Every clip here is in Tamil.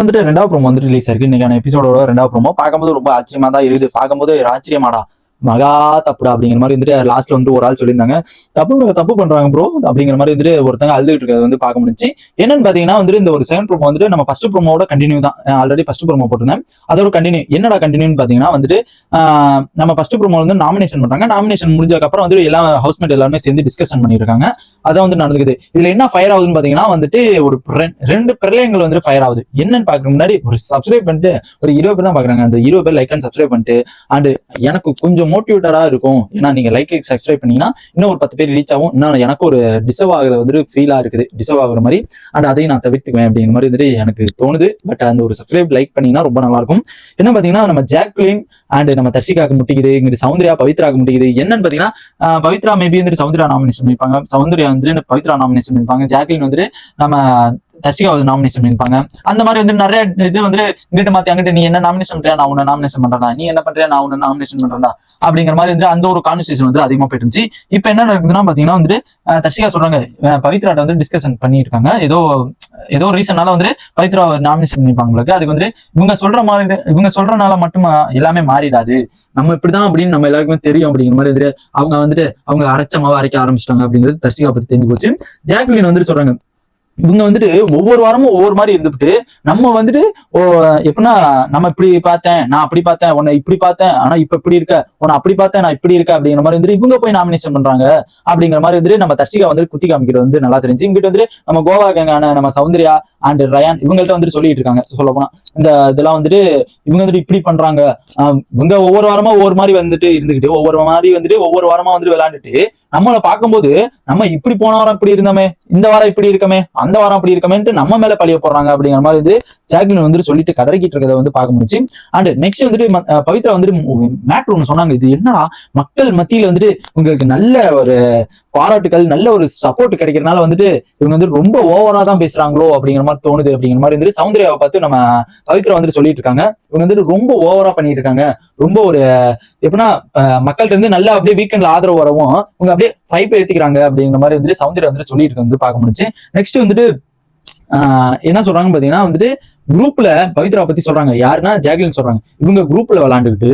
வந்துட்டு ரெண்டாவது ப்ரோமோ வந்துட்டு ரிலீஸ் ஆயிருக்கு. இன்னைக்கான எபிசோடோட ரெண்டாவது ப்ரோமோ பார்க்கும்போது ரொம்ப ஆச்சரியமா தான் இருக்குது. பார்க்கும்போது ஒரு ஆச்சரியமாடா. மகா தப்புடா அப்படிங்கிற மாதிரி வந்துட்டு லாஸ்ட்ல வந்து ஒரு ஆள் சொல்லியிருந்தாங்க. தப்பு தப்பு பண்றாங்க ப்ரோ அப்படிங்கிற மாதிரி வந்துட்டு ஒருத்தங்க அழுதுகிட்டு இருக்கிறது வந்து பார்க்க முடிஞ்சு என்னன்னு பாத்தீங்கன்னா வந்துட்டு இந்த ஒரு செகண்ட் ப்ரோமோ வந்துட்டு நம்ம ஃபர்ஸ்ட் ப்ரோமோட கண்டினியூ தான். ஆல்ரெடி ஃபர்ஸ்ட் ப்ரோமோ போட்டிருந்தேன். அதோட கண்டினியூ என்னடா கண்டினியூன்னு பாத்தீங்கன்னா வந்துட்டு நம்ம ஃபர்ஸ்ட் ப்ரோமோ வந்து நாமினேஷன் பண்றாங்க நாமினேஷன் முடிஞ்சதுக்கு அப்புறம் வந்து எல்லா ஹவுஸ்மேட் எல்லாருமே சேர்ந்து டிஸ்கஷன் பண்ணியிருக்காங்க. அதான் வந்து நடந்துக்குது. இதுல என்ன ஃபயர் ஆகுதுன்னு பாத்தீங்கன்னா வந்துட்டு ஒரு ரெண்டு பிரளயங்கள் வந்து ஃபயர் ஆகுது. என்னன்னு பாக்குற முன்னாடி ஒரு சப்ஸ்கிரைப் பண்ணிட்டு ஒரு இருபது பேர் தான் பாக்குறாங்க அந்த இருபது பேர் லைக் அண்ட் சப்ஸ்கிரைப் பண்ணிட்டு அண்ட் எனக்கு கொஞ்சம் மோட்டிவேட்டரா இருக்கும். ஏன்னா நீங்க லைக் சப்ஸ்கிரைப் பண்ணீங்கன்னா இன்னும் ஒரு பத்து பேர் ரீச் ஆகும். இன்னும் எனக்கு ஒரு டிசர்வ் ஆகுற வந்து ஃபீலா இருக்குது. டிசர்வ் ஆகுற மாதிரி. அண்ட் அதையும் நான் தவிர்த்துக்குவேன் அப்படிங்கிற மாதிரி வந்துட்டு எனக்கு தோணுது. பட் அந்த ஒரு சப்ஸ்கிரைப் லைக் பண்ணீங்கன்னா ரொம்ப நல்லா இருக்கும் என்ன பாத்தீங்கன்னா நம்ம ஜாக்லின் அண்ட் நம்ம தர்ஷிகாக்கு முட்டிக்குது. இங்கிட்டு சௌந்தர்யா பவித்ராக்கு முட்டிக்குது. என்னன்னு பாத்தீங்கன்னா பவித்ரா மேபி வந்துட்டு சௌந்தர்யா நாமினேஷன் பண்ணிருப்பாங்க சௌந்தர்யா வந்துட்டு பவித்ரா நாமினேஷன் பண்ணிருப்பாங்க ஜாக்லின் வந்துட்டு நம்ம தர்ஷிகா நாமினேஷன் பண்ணிருப்பாங்க. அந்த மாதிரி வந்து நிறைய இது வந்து இங்கிட்ட மாத்தி அங்கிட்ட நீ என்ன நாமினேஷன் பண்றியா? நான் உன்னை நாமினேஷன் பண்றேன் நீ என்ன பண்றியா? நான் உன்னை நாமினேஷன் பண்றேன்டா. அப்படிங்கிற மாதிரி வந்து அந்த ஒரு கான்வர்சேஷன் வந்து அதிகமா போயிட்டு இருந்துச்சு. இப்ப என்ன நடக்குதுன்னா பாத்தீங்கன்னா வந்து தர்ஷிகா சொல்றாங்க பவித்ராட்ட வந்து டிஸ்கஷன் பண்ணிருக்காங்க ஏதோ ஏதோ ரீசனால வந்து பவித்ரா நாமினேஷன் பண்ணிருப்பாங்க உங்களுக்கு அதுக்கு வந்து இவங்க சொல்ற மாதிரி இவங்க சொல்றனால மட்டும் எல்லாமே மாறிடாது. நம்ம இப்படிதான் அப்படின்னு நம்ம எல்லாருக்குமே தெரியும் அப்படிங்கிற மாதிரி வந்துட்டு அவங்க வந்துட்டு அவங்க அரைச்ச மாவை அரைக்க ஆரம்பிச்சிட்டாங்க அப்படிங்கிறது தர்ஷிகா பத்தி தெரிஞ்சு போச்சு. ஜாக்லின் வந்துட்டு சொல்றாங்க இவங்க வந்துட்டு ஒவ்வொரு வாரமும் ஒவ்வொரு மாதிரி இருந்துட்டு நம்ம வந்துட்டு ஓ எப்படின்னா நம்ம இப்படி பார்த்தேன் நான் அப்படி பார்த்தேன் உன்னை இப்படி பார்த்தேன் ஆனா இப்ப இப்படி இருக்க உன்னை அப்படி பார்த்தேன் நான் இப்படி இருக்க அப்படிங்கிற மாதிரி வந்துட்டு இவங்க போய் நாமினேஷன் பண்றாங்க. அப்படிங்கிற மாதிரி வந்துட்டு நம்ம தர்ஷிகா வந்துட்டு குத்தி காமிக்கிறது வந்து நல்லா தெரிஞ்சு இங்கிட்ட வந்துட்டு நம்ம கோவா கேங்கான நம்ம சௌந்தர்யா அண்ட் ரயான் இவங்கள்ட்ட வந்துட்டு சொல்லிட்டு இருக்காங்க சொல்ல போனா. இந்த இதெல்லாம் வந்துட்டு இவங்க வந்துட்டு இப்படி பண்றாங்க. இவங்க ஒவ்வொரு வாரமா ஒவ்வொரு மாதிரி வந்துட்டு இருந்துகிட்டு ஒவ்வொரு மாதிரி வந்துட்டு ஒவ்வொரு வாரமா வந்துட்டு விளையாண்டுட்டு நம்மளை பார்க்கும்போது நம்ம இப்படி போன வாரம் இப்படி இருந்தோமே இந்த வாரம் இப்படி இருக்கமே அந்த வாரம் அப்படி இருக்கமேன்ட்டு நம்ம மேல பழிய போடுறாங்க அப்படிங்கிற மாதிரி வந்து ஜாக்லின் வந்துட்டு சொல்லிட்டு கதறிக்கிட்டு இருக்கிறத வந்து பார்க்க முடிச்சு அண்ட் நெக்ஸ்ட் வந்துட்டு பவித்ரா வந்துட்டு மேட்ரு ஒன்று சொன்னாங்க. இது என்னடா மக்கள் மத்தியில வந்துட்டு உங்களுக்கு நல்ல ஒரு பாராட்டுகள் நல்ல ஒரு சப்போர்ட் கிடைக்கிறதுனால வந்துட்டு இவங்க வந்து ரொம்ப ஓவரா தான் பேசுறாங்களோ அப்படிங்கிற மாதிரி தோணுது அப்படிங்கிற மாதிரி வந்துட்டு சௌந்தர்யாவை பார்த்து நம்ம பவித்ரா வந்துட்டு சொல்லிட்டு இருக்காங்க. இவங்க வந்துட்டு ரொம்ப ஓவரா பண்ணிட்டு இருக்காங்க. ரொம்ப ஒரு எப்படின்னா மக்கள்கிட்ட இருந்து நல்லா அப்படியே வீக்கெண்ட்ல ஆதரவு வரவும் இவங்க அப்படியே ஃபைப் ஏத்திக்கிறாங்க அப்படிங்கிற மாதிரி வந்துட்டு சௌந்தர்யா வந்துட்டு சொல்லிட்டு வந்து பார்க்க முடிச்சு நெக்ஸ்ட் வந்துட்டு ஆஹ் என்ன சொல்றாங்கன்னு பாத்தீங்கன்னா வந்துட்டு குரூப்ல பவித்ரா பத்தி சொல்றாங்க. யாருன்னா ஜாக்லின் சொல்றாங்க. இவங்க குரூப்ல விளாண்டுக்கிட்டு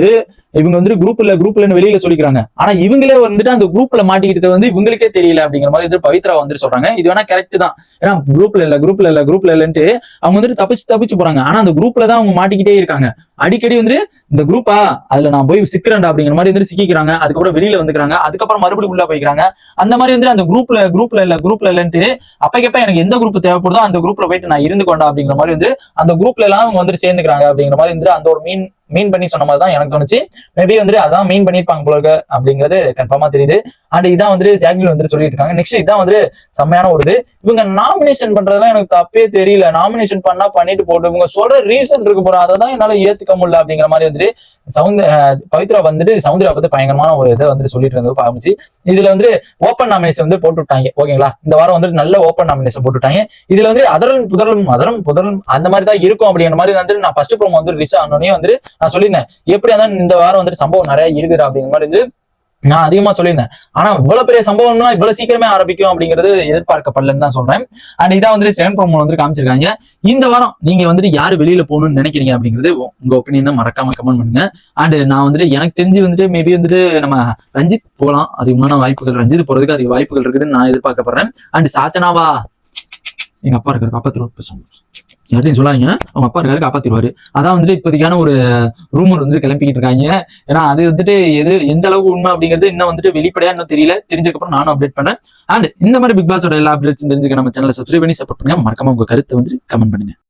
இவங்க வந்துட்டு குரூப்ல குரூப்லன்னு வெளியில சொல்லிக்கிறாங்க. ஆனா இவங்களே வந்துட்டு அந்த குரூப்ல மாட்டிக்கிட்டு வந்து இவங்களுக்கே தெரியல அப்படிங்கிற மாதிரி வந்து பவித்ரா வந்துட்டு சொல்றாங்க. இது வேணா கரெக்ட் தான். ஏன்னா குரூப்ல இல்ல குரூப்ல இல்ல குரூப்ல இல்லன்ட்டு அவங்க வந்துட்டு தப்பிச்சு தப்பிச்சு போறாங்க. ஆனா அந்த குரூப்ல தான் அவங்க மாட்டிக்கிட்டே இருக்காங்க. அடிக்கடி வந்து இந்த குரூப்பா அதுல நான் போய் சிக்கிறேன்டா அப்படிங்கிற மாதிரி வந்து சிக்கிக்கிறாங்க. அதுக்கப்புறம் வெளியில வந்துக்கிறாங்க. அதுக்கப்புறம் மறுபடியும் உள்ள போய்க்கிறாங்க. அந்த மாதிரி வந்து அந்த குரூப்ல குரூப்ல இல்ல குரூப்ல இல்லன்ட்டு அப்பக்கப்ப எனக்கு எந்த குரூப் தேவைப்படுதோ அந்த குரூப்ல போயிட்டு நான் இருந்து கொண்டா அப்படிங்கிற மாதிரி வந்து அந்த குரூப்ல எல்லாம் அவங்க வந்து சேர்ந்துக்கிறாங்க அப்படிங்கிற மாதிரி வந்து அந்த ஒரு மீன் மீன் பண்ணி சொன்ன மாதிரி தான் எனக்கு தோணுச்சு. மேபி வந்துட்டு அதான் மீன் பண்ணிருப்பாங்க போல அப்படிங்கிறது கன்ஃபார்மா தெரியுது. அண்ட் இதான் வந்துட்டு ஜாக்லின் வந்துட்டு சொல்லிட்டு இருக்காங்க நெக்ஸ்ட் இதான் வந்து செம்மையான ஒரு இது. இவங்க நாமினேஷன் பண்றதெல்லாம் எனக்கு தப்பே தெரியல. நாமினேஷன் பண்ணா பண்ணிட்டு போட்டு இவங்க சொல்ற ரீசன் இருக்கு போற அதை தான் என்னால ஏத்துக்க முடியல அப்படிங்கிற மாதிரி வந்துட்டு சவுந்த பவித்ரா வந்துட்டு சவுந்தரா பத்தி பயங்கரமான ஒரு இதை வந்து சொல்லிட்டு இருந்தது ஆரம்பிச்சு இதுல வந்து ஓப்பன் நாமினேஷன் வந்து போட்டு விட்டாங்க. ஓகேங்களா? இந்த வாரம் வந்துட்டு நல்ல ஓப்பன் நாமினேஷன் போட்டு விட்டாங்க. இதுல வந்து அதரன் புதரலும் அதரும் புதரலும் அந்த மாதிரி தான் இருக்கும் அப்படிங்கிற மாதிரி வந்துட்டு நான் ஃபர்ஸ்ட் ப்ரோமோ வந்து ரிலீஸ் ஆனோடனே வந்து நான் சொல்லியிருந்தேன் எப்படி இருந்தாலும் இந்த வாரம் வந்துட்டு சம்பவம் நிறைய இருக்குது அப்படிங்கிற மாதிரி நான் அதிகமா சொல்லியிருந்தேன். ஆனா இவ்வளவு பெரிய சம்பவம்னா இவ்வளவு சீக்கிரமே ஆரம்பிக்கும் அப்படிங்கிறது எதிர்பார்க்கப்படலன்னு தான் சொல்றேன். அண்ட் இதான் வந்துட்டு செகண்ட் ப்ரோமோ வந்து காமிச்சிருக்காங்க. இந்த வாரம் நீங்க வந்துட்டு யாரு வெளியில போகணும்னு நினைக்கிறீங்க அப்படிங்கிறது உங்க ஒப்பீனியன் மறக்காம கமெண்ட் பண்ணுங்க. அண்ட் நான் வந்துட்டு எனக்கு தெரிஞ்சு வந்துட்டு மேபி வந்துட்டு நம்ம ரஞ்சித் போகலாம். அதிகமான வாய்ப்புகள் ரஞ்சித் போறதுக்கு அதிக வாய்ப்புகள் இருக்குதுன்னு நான் எதிர்பார்க்கப்படுறேன். அண்ட் சாச்சனாவா எங்க அப்பா இருக்காரு காப்பாத்திருவார் பேசுவாங்க யார்ட்டையும் சொல்லாங்க அவங்க அப்பா இருக்காரு காப்பாற்றிடுவாரு அதான் வந்துட்டு இப்போதைக்கான ஒரு ரூமர் வந்து கிளம்பிக்கிட்டு இருக்காங்க. ஏன்னா அது வந்துட்டு எது எந்த அளவுக்கு உண்மை அப்படிங்கிறது இன்னும் வந்துட்டு வெளிப்படையா இன்னும் தெரியல. தெரிஞ்சதுக்கப்புறம் நானும் அப்டேட் பண்ணேன் அண்ட் இந்த மாதிரி பிக் பாஸோட எல்லா அப்டேட்ஸும் தெரிஞ்சுக்க நம்ம சேனலை சப்ஸ்கிரைப் பண்ணி சப்போர்ட் பண்ணுங்க. மறக்காம உங்க கருத்தை வந்து கமெண்ட் பண்ணுங்க.